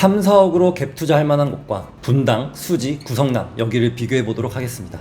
3, 4억으로 갭 투자할 만한 곳과 분당, 수지, 구성남 여기를 비교해 보도록 하겠습니다.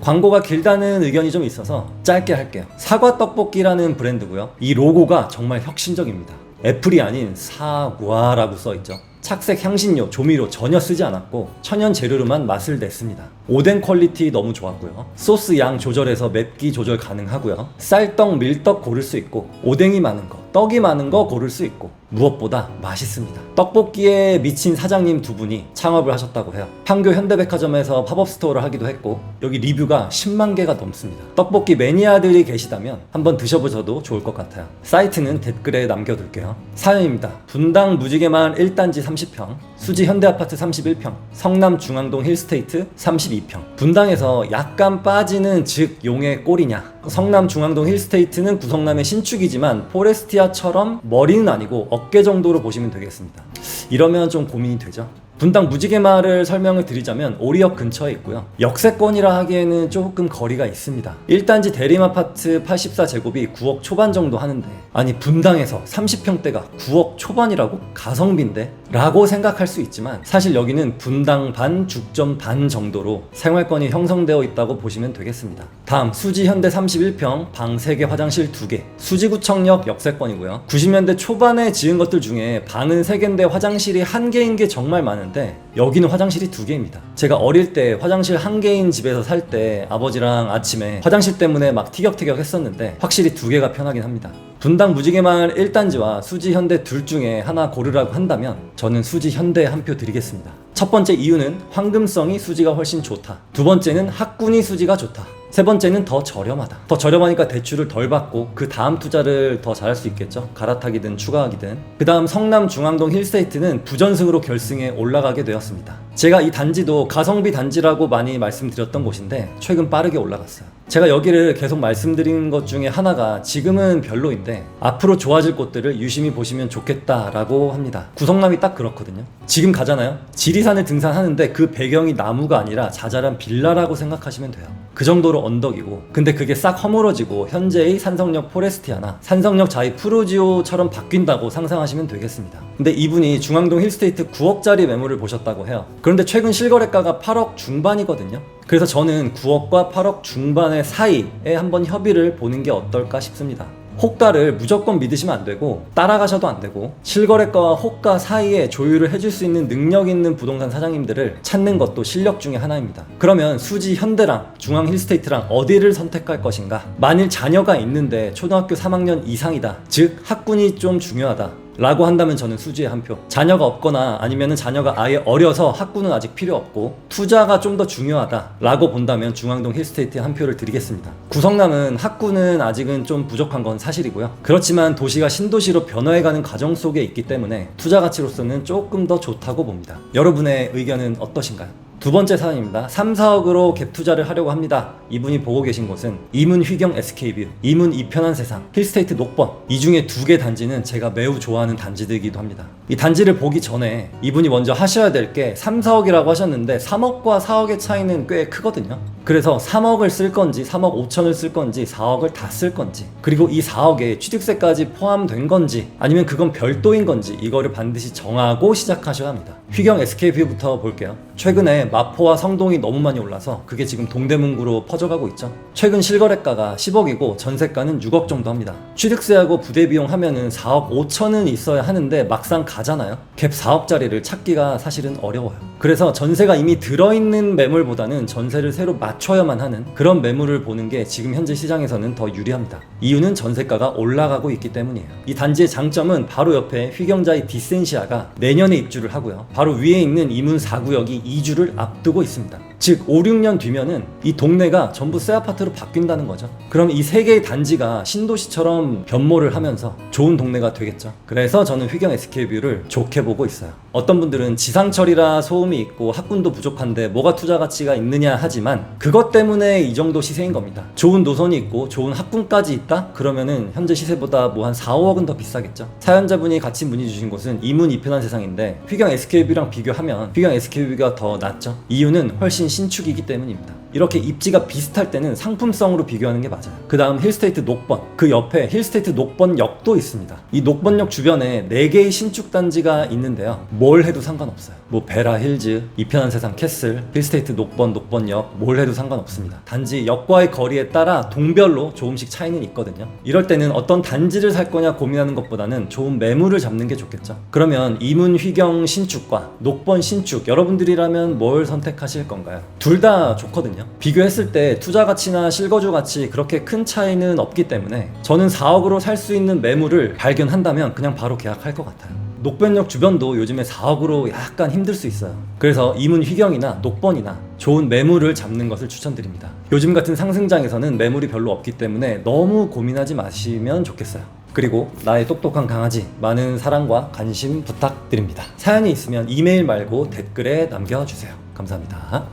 광고가 길다는 의견이 좀 있어서 짧게 할게요. 사과 떡볶이라는 브랜드고요. 이 로고가 정말 혁신적입니다. 애플이 아닌 사과라고 써 있죠. 착색 향신료, 조미료 전혀 쓰지 않았고 천연 재료로만 맛을 냈습니다. 오뎅 퀄리티 너무 좋았고요. 소스 양 조절해서 맵기 조절 가능하고요. 쌀떡, 밀떡 고를 수 있고 오뎅이 많은 거, 떡이 많은 거 고를 수 있고 무엇보다 맛있습니다. 떡볶이에 미친 사장님 두 분이 창업을 하셨다고 해요. 판교 현대백화점에서 팝업 스토어를 하기도 했고 여기 리뷰가 10만 개가 넘습니다. 떡볶이 매니아들이 계시다면 한번 드셔보셔도 좋을 것 같아요. 사이트는 댓글에 남겨둘게요. 사연입니다. 분당 무지개마을 1단지 30평, 수지 현대아파트 31평, 성남 중앙동 힐스테이트 32평. 분당에서 약간 빠지는 즉 용의 꼴이냐? 성남 중앙동 힐스테이트는 구성남의 신축이지만 포레스티아처럼 머리는 아니고 어깨 정도로 보시면 되겠습니다. 이러면 좀 고민이 되죠. 분당 무지개 마을을 설명을 드리자면 오리역 근처에 있고요. 역세권이라 하기에는 조금 거리가 있습니다. 1단지 대림 아파트 84제곱이 9억 초반 정도 하는데 아니 분당에서 30평대가 9억 초반이라고 가성비인데 라고 생각할 수 있지만 사실 여기는 분당 반 죽전 반 정도로 생활권이 형성되어 있다고 보시면 되겠습니다. 다음 수지 현대 31평 방 3개 화장실 2개 수지구청역 역세권이고요. 90년대 초반에 지은 것들 중에 방은 3개인데 화장실이 1개인 게 정말 많은데 여기는 화장실이 2개입니다. 제가 어릴 때 화장실 1개인 집에서 살 때 아버지랑 아침에 화장실 때문에 막 티격태격 했었는데 확실히 2개가 편하긴 합니다. 분당 무지개마을 1단지와 수지 현대 둘 중에 하나 고르라고 한다면 저는 수지 현대 한표 드리겠습니다. 첫 번째 이유는 황금성이 수지가 훨씬 좋다. 두 번째는 학군이 수지가 좋다. 세 번째는 더 저렴하다. 더 저렴하니까 대출을 덜 받고 그 다음 투자를 더 잘할 수 있겠죠. 갈아타기든 추가하기든. 그 다음 성남 중앙동 힐스테이트는 부전승으로 결승에 올라가게 되었습니다. 제가 이 단지도 가성비 단지라고 많이 말씀드렸던 곳인데 최근 빠르게 올라갔어요. 제가 여기를 계속 말씀드린 것 중에 하나가 지금은 별로인데 앞으로 좋아질 곳들을 유심히 보시면 좋겠다라고 합니다. 구성남이 딱 그렇거든요. 지금 가잖아요. 지리산을 등산하는데 그 배경이 나무가 아니라 자잘한 빌라라고 생각하시면 돼요. 그 정도로 언덕이고 근데 그게 싹 허물어지고 현재의 산성역 포레스티아나 산성역 자이 프로지오처럼 바뀐다고 상상하시면 되겠습니다. 근데 이분이 중앙동 힐스테이트 9억짜리 매물을 보셨다고 해요. 그런데 최근 실거래가가 8억 중반이거든요. 그래서 저는 9억과 8억 중반의 사이에 한번 협의를 보는 게 어떨까 싶습니다. 호가를 무조건 믿으시면 안 되고 따라가셔도 안 되고 실거래가와 호가 사이에 조율을 해줄 수 있는 능력 있는 부동산 사장님들을 찾는 것도 실력 중에 하나입니다. 그러면 수지 현대랑 중앙 힐스테이트랑 어디를 선택할 것인가? 만일 자녀가 있는데 초등학교 3학년 이상이다. 즉 학군이 좀 중요하다. 라고 한다면 저는 수지에 한 표. 자녀가 없거나 아니면 자녀가 아예 어려서 학구는 아직 필요 없고 투자가 좀 더 중요하다 라고 본다면 중앙동 힐스테이트에 한 표를 드리겠습니다. 구성남은 학구는 아직은 좀 부족한 건 사실이고요. 그렇지만 도시가 신도시로 변화해가는 과정 속에 있기 때문에 투자 가치로서는 조금 더 좋다고 봅니다. 여러분의 의견은 어떠신가요? 두 번째 사연입니다. 3, 4억으로 갭 투자를 하려고 합니다. 이분이 보고 계신 곳은 이문 휘경 SK뷰, 이문 이편한 세상, 힐스테이트 녹번. 이 중에 두 개 단지는 제가 매우 좋아하는 단지들이기도 합니다. 이 단지를 보기 전에 이분이 먼저 하셔야 될 게 3, 4억이라고 하셨는데 3억과 4억의 차이는 꽤 크거든요. 그래서 3억을 쓸 건지 3억 5천을 쓸 건지 4억을 다 쓸 건지 그리고 이 4억에 취득세까지 포함된 건지 아니면 그건 별도인 건지 이거를 반드시 정하고 시작하셔야 합니다. 휘경 SK뷰부터 볼게요. 최근에 마포와 성동이 너무 많이 올라서 그게 지금 동대문구로 퍼져가고 있죠. 최근 실거래가가 10억이고 전세가는 6억 정도 합니다. 취득세하고 부대 비용 하면은 4억 5천은 있어야 하는데 막상 가잖아요. 갭 4억짜리를 찾기가 사실은 어려워요. 그래서 전세가 이미 들어있는 매물보다는 전세를 새로 맞춰야만 하는 그런 매물을 보는 게 지금 현재 시장에서는 더 유리합니다. 이유는 전세가가 올라가고 있기 때문이에요. 이 단지의 장점은 바로 옆에 휘경자의 디센시아가 내년에 입주를 하고요. 바로 위에 있는 이문 4구역이 2주를 앞두고 있습니다. 즉 5, 6년 뒤면은 이 동네가 전부 새 아파트로 바뀐다는 거죠. 그럼 이 세 개의 단지가 신도시처럼 변모를 하면서 좋은 동네가 되겠죠. 그래서 저는 휘경 SK뷰를 좋게 보고 있어요. 어떤 분들은 지상철이라 소음이 있고 학군도 부족한데 뭐가 투자 가치가 있느냐 하지만 그것 때문에 이 정도 시세인 겁니다. 좋은 노선이 있고 좋은 학군까지 있다? 그러면은 현재 시세보다 뭐 한 4, 5억은 더 비싸겠죠. 사연자분이 같이 문의 주신 곳은 이문 이편한 세상인데 휘경 SK뷰랑 비교하면 휘경 SK뷰가 더 낫죠. 이유는 훨씬 신축이기 때문입니다. 이렇게 입지가 비슷할 때는 상품성으로 비교하는 게 맞아요. 그 다음 힐스테이트 녹번. 그 옆에 힐스테이트 녹번역도 있습니다. 이 녹번역 주변에 4개의 신축 단지가 있는데요. 뭘 해도 상관없어요. 뭐 베라 힐즈, 이편한 세상 캐슬, 힐스테이트 녹번, 녹번역 뭘 해도 상관없습니다. 단지 역과의 거리에 따라 동별로 조금씩 차이는 있거든요. 이럴 때는 어떤 단지를 살 거냐 고민하는 것보다는 좋은 매물을 잡는 게 좋겠죠. 그러면 이문 휘경 신축과 녹번 신축 여러분들이라면 뭘 선택하실 건가요? 둘 다 좋거든요. 비교했을 때 투자 가치나 실거주 가치 그렇게 큰 차이는 없기 때문에 저는 4억으로 살 수 있는 매물을 발견한다면 그냥 바로 계약할 것 같아요. 녹변역 주변도 요즘에 4억으로 약간 힘들 수 있어요. 그래서 이문 휘경이나 녹번이나 좋은 매물을 잡는 것을 추천드립니다. 요즘 같은 상승장에서는 매물이 별로 없기 때문에 너무 고민하지 마시면 좋겠어요. 그리고 나의 똑똑한 강아지 많은 사랑과 관심 부탁드립니다. 사연이 있으면 이메일 말고 댓글에 남겨주세요. 감사합니다.